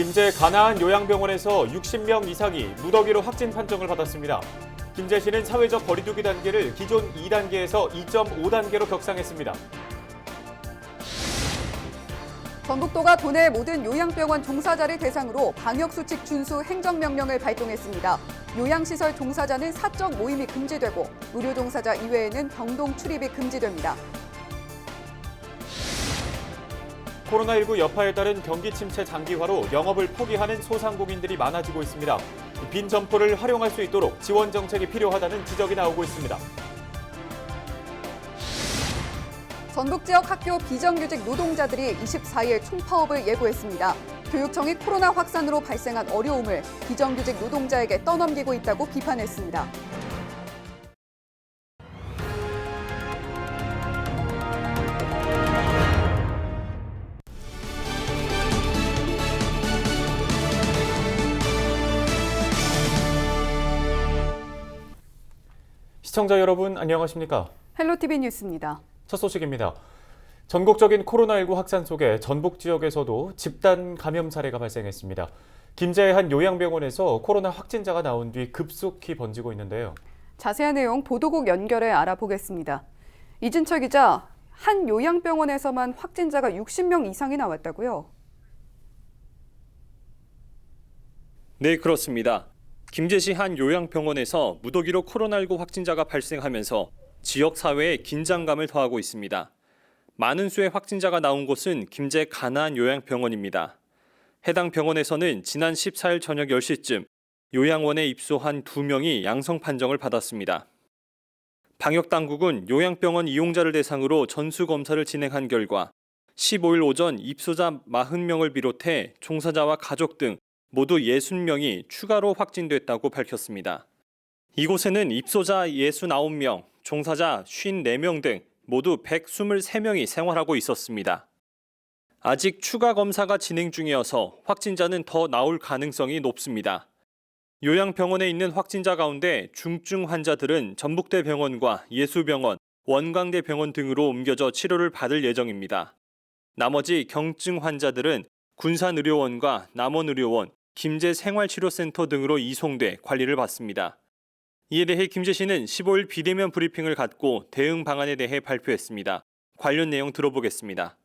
김제 가나안 요양병원에서 60명 이상이 무더기로 확진 판정을 받았습니다. 김제시는 사회적 거리두기 단계를 기존 2단계에서 2.5단계로 격상했습니다. 전북도가 도내 모든 요양병원 종사자를 대상으로 방역수칙 준수 행정명령을 발동했습니다. 요양시설 종사자는 사적 모임이 금지되고 의료 종사자 이외에는 병동 출입이 금지됩니다. 코로나19 여파에 따른 경기 침체 장기화로 영업을 포기하는 소상공인들이 많아지고 있습니다. 빈 점포를 활용할 수 있도록 지원 정책이 필요하다는 지적이 나오고 있습니다. 전북 지역 학교 비정규직 노동자들이 24일 총파업을 예고했습니다. 교육청이 코로나 확산으로 발생한 어려움을 비정규직 노동자에게 떠넘기고 있다고 비판했습니다. 시청자 여러분 안녕하십니까? 헬로티비 뉴스입니다. 첫 소식입니다. 전국적인 코로나19 확산 속에 전북 지역에서도 집단 감염 사례가 발생했습니다. 김제의 한 요양병원에서 코로나 확진자가 나온 뒤 급속히 번지고 있는데요. 자세한 내용 보도국 연결해 알아보겠습니다. 이진철 기자, 한 요양병원에서만 확진자가 60명 이상이 나왔다고요? 네, 그렇습니다. 김제시 한 요양병원에서 무더기로 코로나19 확진자가 발생하면서 지역 사회에 긴장감을 더하고 있습니다. 많은 수의 확진자가 나온 곳은 김제 가나안 요양병원입니다. 해당 병원에서는 지난 14일 저녁 10시쯤 요양원에 입소한 두 명이 양성 판정을 받았습니다. 방역 당국은 요양병원 이용자를 대상으로 전수 검사를 진행한 결과 15일 오전 입소자 40명을 비롯해 종사자와 가족 등 모두 60명이 추가로 확진됐다고 밝혔습니다. 이곳에는 입소자 69명, 종사자 54명 등 모두 123명이 생활하고 있었습니다. 아직 추가 검사가 진행 중이어서 확진자는 더 나올 가능성이 높습니다. 요양병원에 있는 확진자 가운데 중증 환자들은 전북대 병원과 예수병원, 원광대 병원 등으로 옮겨져 치료를 받을 예정입니다. 나머지 경증 환자들은 군산의료원과 남원의료원, 김제 생활치료센터 등으로 이송돼 관리를 받습니다. 이에 대해 김제시는 15일 비대면 브리핑을 갖고 대응 방안에 대해 발표했습니다. 관련 내용 들어보겠습니다.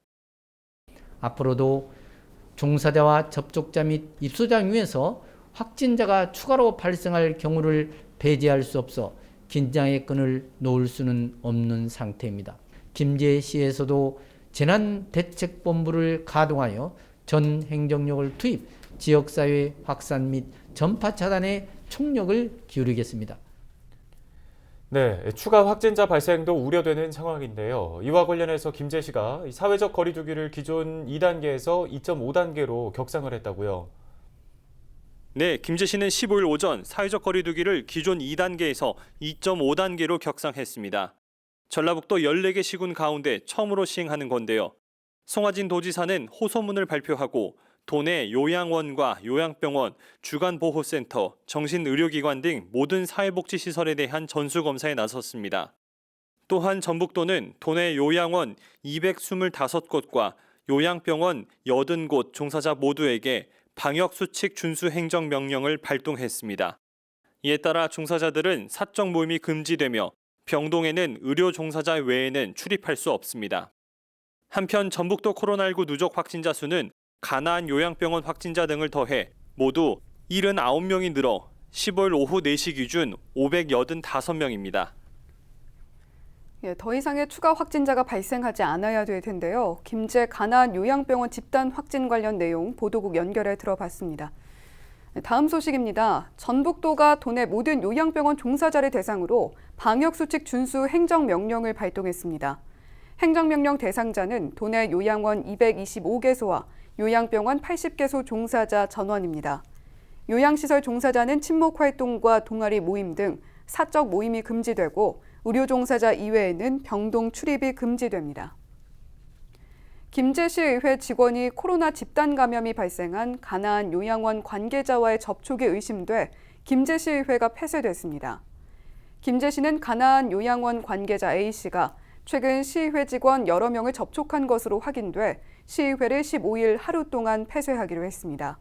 앞으로도 종사자와 접촉자 및 입소자 중에서 확진자가 추가로 발생할 경우를 배제할 수 없어 긴장의 끈을 놓을 수는 없는 상태입니다. 김제시에서도 재난대책본부를 가동하여 전 행정력을 투입, 지역사회 확산 및 전파 차단에 총력을 기울이겠습니다. 네, 추가 확진자 발생도 우려되는 상황인데요. 이와 관련해서 김제시가 사회적 거리두기를 기존 2단계에서 2.5단계로 격상을 했다고요. 네, 김제시는 15일 오전 사회적 거리두기를 기존 2단계에서 2.5단계로 격상했습니다. 전라북도 14개 시군 가운데 처음으로 시행하는 건데요. 송하진 도지사는 호소문을 발표하고 도내 요양원과 요양병원, 주간보호센터, 정신의료기관 등 모든 사회복지시설에 대한 전수검사에 나섰습니다. 또한 전북도는 도내 요양원 225곳과 요양병원 80곳 종사자 모두에게 방역수칙 준수 행정명령을 발동했습니다. 이에 따라 종사자들은 사적 모임이 금지되며 병동에는 의료 종사자 외에는 출입할 수 없습니다. 한편 전북도 코로나19 누적 확진자 수는 가나안 요양병원 확진자 등을 더해 모두 79명이 늘어 15일 오후 4시 기준 585명입니다. 예, 더 이상의 추가 확진자가 발생하지 않아야 될 텐데요. 김제 가나안 요양병원 집단 확진 관련 내용 보도국 연결해 들어봤습니다. 네, 다음 소식입니다. 전북도가 도내 모든 요양병원 종사자를 대상으로 방역수칙 준수 행정명령을 발동했습니다. 행정명령 대상자는 도내 요양원 225개소와 요양병원 80개소 종사자 전원입니다. 요양시설 종사자는 친목 활동과 동아리 모임 등 사적 모임이 금지되고 의료 종사자 이외에는 병동 출입이 금지됩니다. 김제시 의회 직원이 코로나 집단 감염이 발생한 가나안 요양원 관계자와의 접촉이 의심돼 김제시 의회가 폐쇄됐습니다. 김제시는 가나안 요양원 관계자 A씨가 최근 시의회 직원 여러 명을 접촉한 것으로 확인돼 시의회를 15일 하루 동안 폐쇄하기로 했습니다.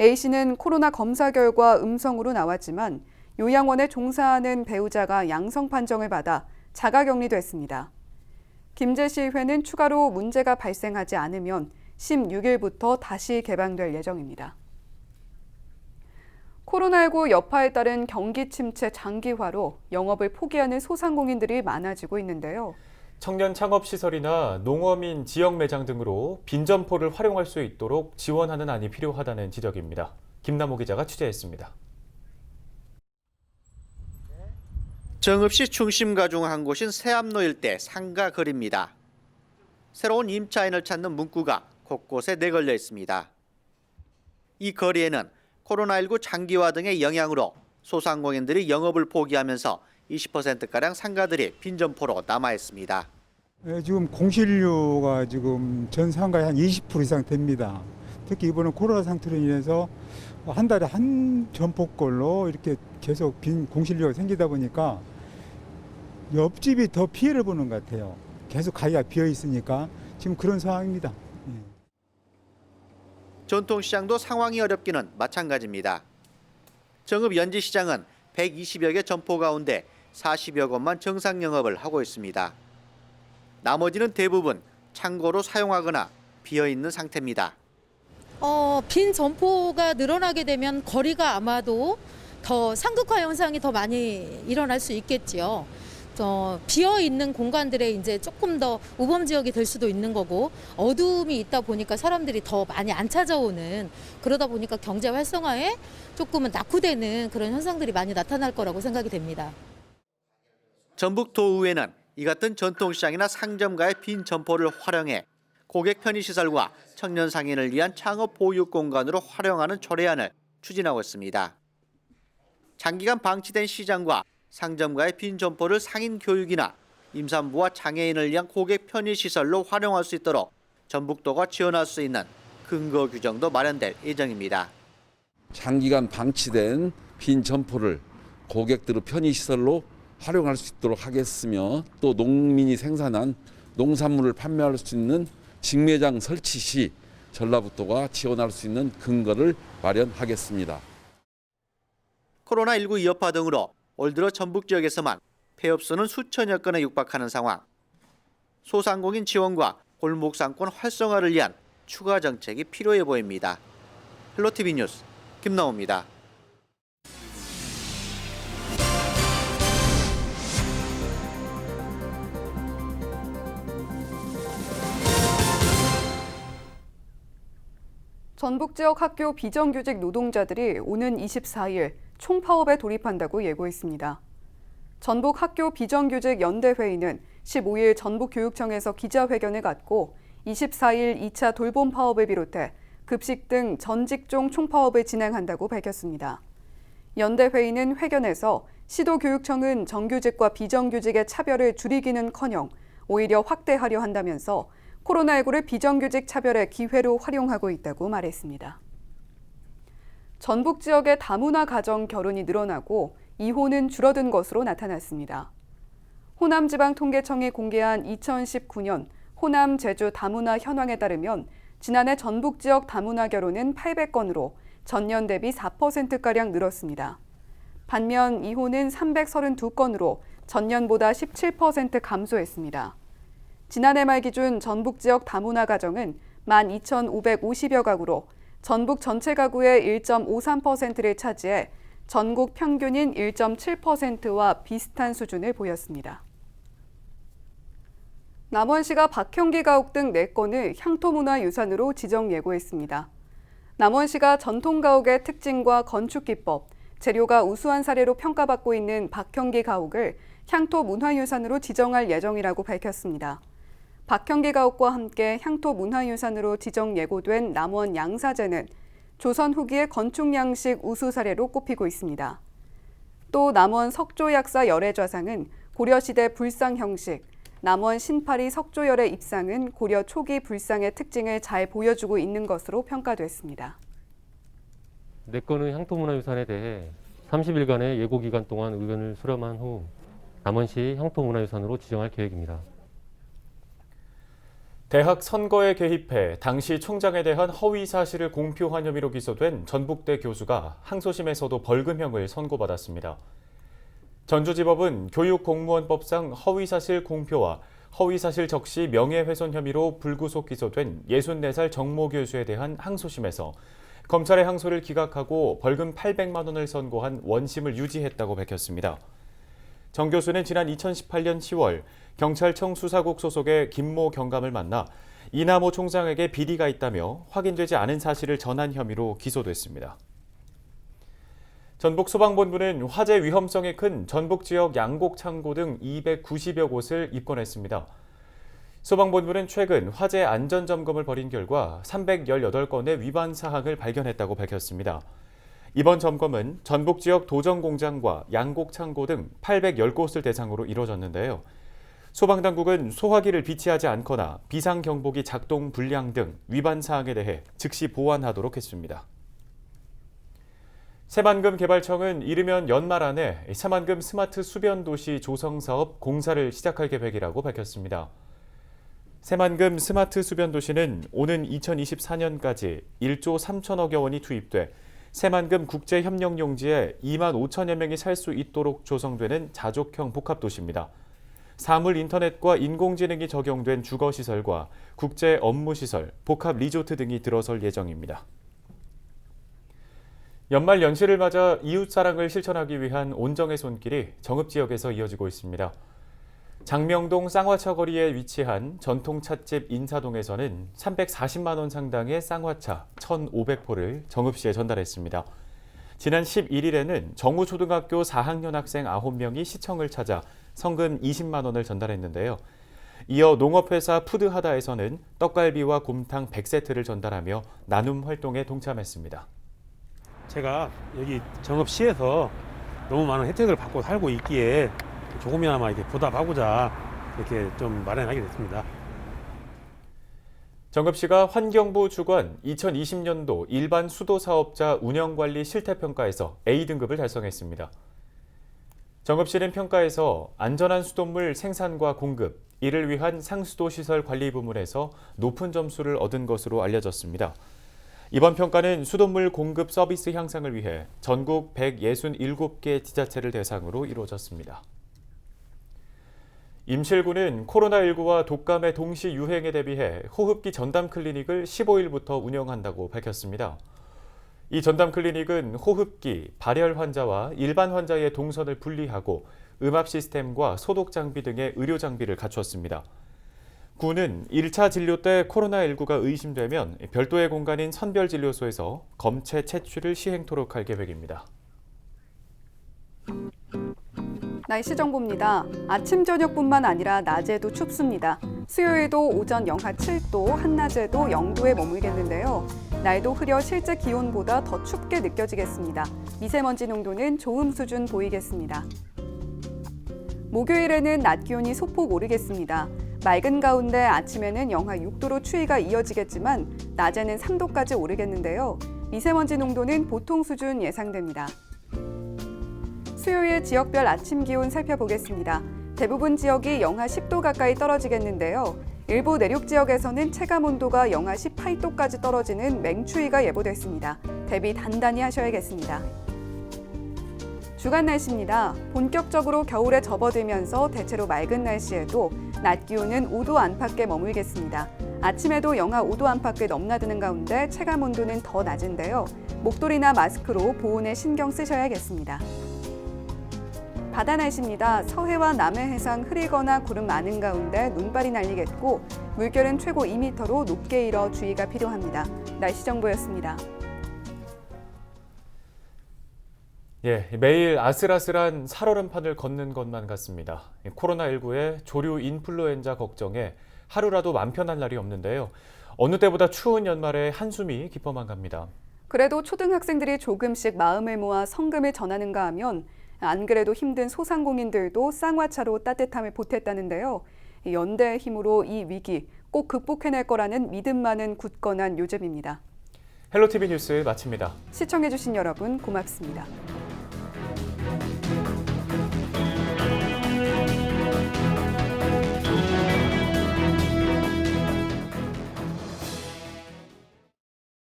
A씨는 코로나 검사 결과 음성으로 나왔지만 요양원에 종사하는 배우자가 양성 판정을 받아 자가 격리됐습니다. 김제시 회는 추가로 문제가 발생하지 않으면 16일부터 다시 개방될 예정입니다. 코로나19 여파에 따른 경기 침체 장기화로 영업을 포기하는 소상공인들이 많아지고 있는데요. 청년 창업 시설이나 농어민 지역 매장 등으로 빈 점포를 활용할 수 있도록 지원하는 안이 필요하다는 지적입니다. 김남호 기자가 취재했습니다. 정읍시 중심 가 중 한 곳인 세암로 일대 상가 거리입니다. 새로운 임차인을 찾는 문구가 곳곳에 내걸려 있습니다. 이 거리에는 코로나19 장기화 등의 영향으로 소상공인들이 영업을 포기하면서 20%가량 상가들이 빈점포로 남아 있습니다. 예, 지금 공실료가 지금 전 상가의 한 20% 이상 됩니다. 특히 이번에 코로나 상태로 인해서 한 달에 한 점포꼴로 이렇게 계속 빈 공실료가 생기다 보니까 옆집이 더 피해를 보는 것 같아요. 계속 가게가 비어 있으니까 지금 그런 상황입니다. 예. 전통시장도 상황이 어렵기는 마찬가지입니다. 정읍 연지시장은 120여 개 점포 가운데 40여 곳만 정상 영업을 하고 있습니다. 나머지는 대부분 창고로 사용하거나 비어 있는 상태입니다. 어, 빈 점포가 늘어나게 되면 거리가 아마도 더 상극화 현상이 더 많이 일어날 수 있겠지요. 어, 비어 있는 공간들에 이제 조금 더 우범 지역이 될 수도 있는 거고 어둠이 있다 보니까 사람들이 더 많이 안 찾아오는 그러다 보니까 경제 활성화에 조금은 낙후되는 그런 현상들이 많이 나타날 거라고 생각이 됩니다. 전북도의회는 이 같은 전통시장이나 상점가의 빈 점포를 활용해 고객 편의 시설과 청년 상인을 위한 창업 보육 공간으로 활용하는 조례안을 추진하고 있습니다. 장기간 방치된 시장과 상점가의 빈 점포를 상인 교육이나 임산부와 장애인을 위한 고객 편의 시설로 활용할 수 있도록 전북도가 지원할 수 있는 근거 규정도 마련될 예정입니다. 장기간 방치된 빈 점포를 고객들의 편의 시설로 활용할 수 있도록 하겠으며 또 농민이 생산한 농산물을 판매할 수 있는 직매장 설치 시 전라북도가 지원할 수 있는 근거를 마련하겠습니다. 코로나19 여파 등으로 올 들어 전북 지역에서만 폐업 수는 수천여 건에 육박하는 상황. 소상공인 지원과 골목 상권 활성화를 위한 추가 정책이 필요해 보입니다. 헬로티비 뉴스 김나옵니다. 전북 지역 학교 비정규직 노동자들이 오는 24일 총파업에 돌입한다고 예고했습니다. 전북 학교 비정규직 연대회의는 15일 전북교육청에서 기자회견을 갖고 24일 2차 돌봄 파업을 비롯해 급식 등 전직종 총파업을 진행한다고 밝혔습니다. 연대회의는 회견에서 시도교육청은 정규직과 비정규직의 차별을 줄이기는커녕 오히려 확대하려 한다면서 코로나19를 비정규직 차별의 기회로 활용하고 있다고 말했습니다. 전북 지역의 다문화 가정 결혼이 늘어나고 이혼은 줄어든 것으로 나타났습니다. 호남지방통계청이 공개한 2019년 호남 제주 다문화 현황에 따르면 지난해 전북 지역 다문화 결혼은 800건으로 전년 대비 4%가량 늘었습니다. 반면 이혼은 332건으로 전년보다 17% 감소했습니다. 지난해 말 기준 전북 지역 다문화 가정은 12,550여 가구로 전북 전체 가구의 1.53%를 차지해 전국 평균인 1.7%와 비슷한 수준을 보였습니다. 남원시가 박형기 가옥 등 4건을 향토문화유산으로 지정 예고했습니다. 남원시가 전통 가옥의 특징과 건축 기법, 재료가 우수한 사례로 평가받고 있는 박형기 가옥을 향토문화유산으로 지정할 예정이라고 밝혔습니다. 박형기 가옥과 함께 향토 문화유산으로 지정 예고된 남원 양사제는 조선 후기의 건축 양식 우수 사례로 꼽히고 있습니다. 또 남원 석조약사 열애좌상은 고려시대 불상 형식, 남원 신파리 석조열의 입상은 고려 초기 불상의 특징을 잘 보여주고 있는 것으로 평가됐습니다. 네 건의 향토문화유산에 대해 30일간의 예고 기간 동안 의견을 수렴한 후 남원시 향토문화유산으로 지정할 계획입니다. 대학 선거에 개입해 당시 총장에 대한 허위 사실을 공표한 혐의로 기소된 전북대 교수가 항소심에서도 벌금형을 선고받았습니다. 전주지법은 교육공무원법상 허위사실 공표와 허위사실 적시 명예훼손 혐의로 불구속 기소된 64살 정모 교수에 대한 항소심에서 검찰의 항소를 기각하고 벌금 800만 원을 선고한 원심을 유지했다고 밝혔습니다. 정 교수는 지난 2018년 10월 경찰청 수사국 소속의 김모 경감을 만나 이남호 총장에게 비리가 있다며 확인되지 않은 사실을 전한 혐의로 기소됐습니다. 전북 소방본부는 화재 위험성이 큰 전북 지역 양곡 창고 등 290여 곳을 입건했습니다. 소방본부는 최근 화재 안전 점검을 벌인 결과 318건의 위반 사항을 발견했다고 밝혔습니다. 이번 점검은 전북 지역 도정 공장과 양곡 창고 등 810곳을 대상으로 이뤄졌는데요. 소방당국은 소화기를 비치하지 않거나 비상 경보기 작동 불량 등 위반 사항에 대해 즉시 보완하도록 했습니다. 새만금 개발청은 이르면 연말 안에 새만금 스마트 수변 도시 조성 사업 공사를 시작할 계획이라고 밝혔습니다. 새만금 스마트 수변 도시는 오는 2024년까지 1조 3천억여 원이 투입돼 새만금 국제협력용지에 2만 5천여 명이 살 수 있도록 조성되는 자족형 복합도시입니다. 사물 인터넷과 인공지능이 적용된 주거시설과 국제 업무시설, 복합 리조트 등이 들어설 예정입니다. 연말 연시를 맞아 이웃사랑을 실천하기 위한 온정의 손길이 정읍 지역에서 이어지고 있습니다. 장명동 쌍화차 거리에 위치한 전통 찻집 인사동에서는 340만 원 상당의 쌍화차 1,500포를 정읍 시에 전달했습니다. 지난 11일에는 정우초등학교 4학년 학생 9명이 시청을 찾아 성금 20만 원을 전달했는데요. 이어 농업회사 푸드하다에서는 떡갈비와 곰탕 100세트를 전달하며 나눔 활동에 동참했습니다. 제가 여기 정읍시에서 너무 많은 혜택을 받고 살고 있기에 조금이나마 이렇게 보답하고자 이렇게 좀 마련하게 됐습니다. 정읍시가 환경부 주관 2020년도 일반 수도 사업자 운영관리 실태평가에서 A등급을 달성했습니다. 정읍시는 평가에서 안전한 수돗물 생산과 공급, 이를 위한 상수도 시설 관리 부문에서 높은 점수를 얻은 것으로 알려졌습니다. 이번 평가는 수돗물 공급 서비스 향상을 위해 전국 167개 지자체를 대상으로 이루어졌습니다. 임실구는 코로나19와 독감의 동시 유행에 대비해 호흡기 전담 클리닉을 15일부터 운영한다고 밝혔습니다. 이 전담 클리닉은 호흡기, 발열 환자와 일반 환자의 동선을 분리하고 음압 시스템과 소독 장비 등의 의료 장비를 갖췄습니다. 구는 1차 진료 때 코로나19가 의심되면 별도의 공간인 선별진료소에서 검체 채취를 시행토록 할 계획입니다. 날씨 정보입니다. 아침 저녁뿐만 아니라 낮에도 춥습니다. 수요일도 오전 영하 7도, 한낮에도 0도에 머물겠는데요. 날도 흐려 실제 기온보다 더 춥게 느껴지겠습니다. 미세먼지 농도는 좋음 수준 보이겠습니다. 목요일에는 낮 기온이 소폭 오르겠습니다. 맑은 가운데 아침에는 영하 6도로 추위가 이어지겠지만 낮에는 3도까지 오르겠는데요. 미세먼지 농도는 보통 수준 예상됩니다. 수요일 지역별 아침 기온 살펴보겠습니다. 대부분 지역이 영하 10도 가까이 떨어지겠는데요. 일부 내륙 지역에서는 체감 온도가 영하 18도까지 떨어지는 맹추위가 예보됐습니다. 대비 단단히 하셔야겠습니다. 주간 날씨입니다. 본격적으로 겨울에 접어들면서 대체로 맑은 날씨에도 낮 기온은 5도 안팎에 머물겠습니다. 아침에도 영하 5도 안팎을 넘나드는 가운데 체감 온도는 더 낮은데요. 목도리나 마스크로 보온에 신경 쓰셔야겠습니다. 바다 날씨입니다. 서해와 남해 해상 흐리거나 구름 많은 가운데 눈발이 날리겠고 물결은 최고 2m로 높게 일어 주의가 필요합니다. 날씨 정보였습니다. 예, 매일 아슬아슬한 살얼음판을 걷는 것만 같습니다. 코로나19의 조류 인플루엔자 걱정에 하루라도 맘 편한 날이 없는데요. 어느 때보다 추운 연말에 한숨이 깊어만 갑니다. 그래도 초등학생들이 조금씩 마음을 모아 성금을 전하는가 하면 안 그래도 힘든 소상공인들도 쌍화차로 따뜻함을 보탰다는데요. 연대의 힘으로 이 위기 꼭 극복해낼 거라는 믿음만은 굳건한 요즘입니다. 헬로티비 뉴스 마칩니다. 시청해주신 여러분 고맙습니다.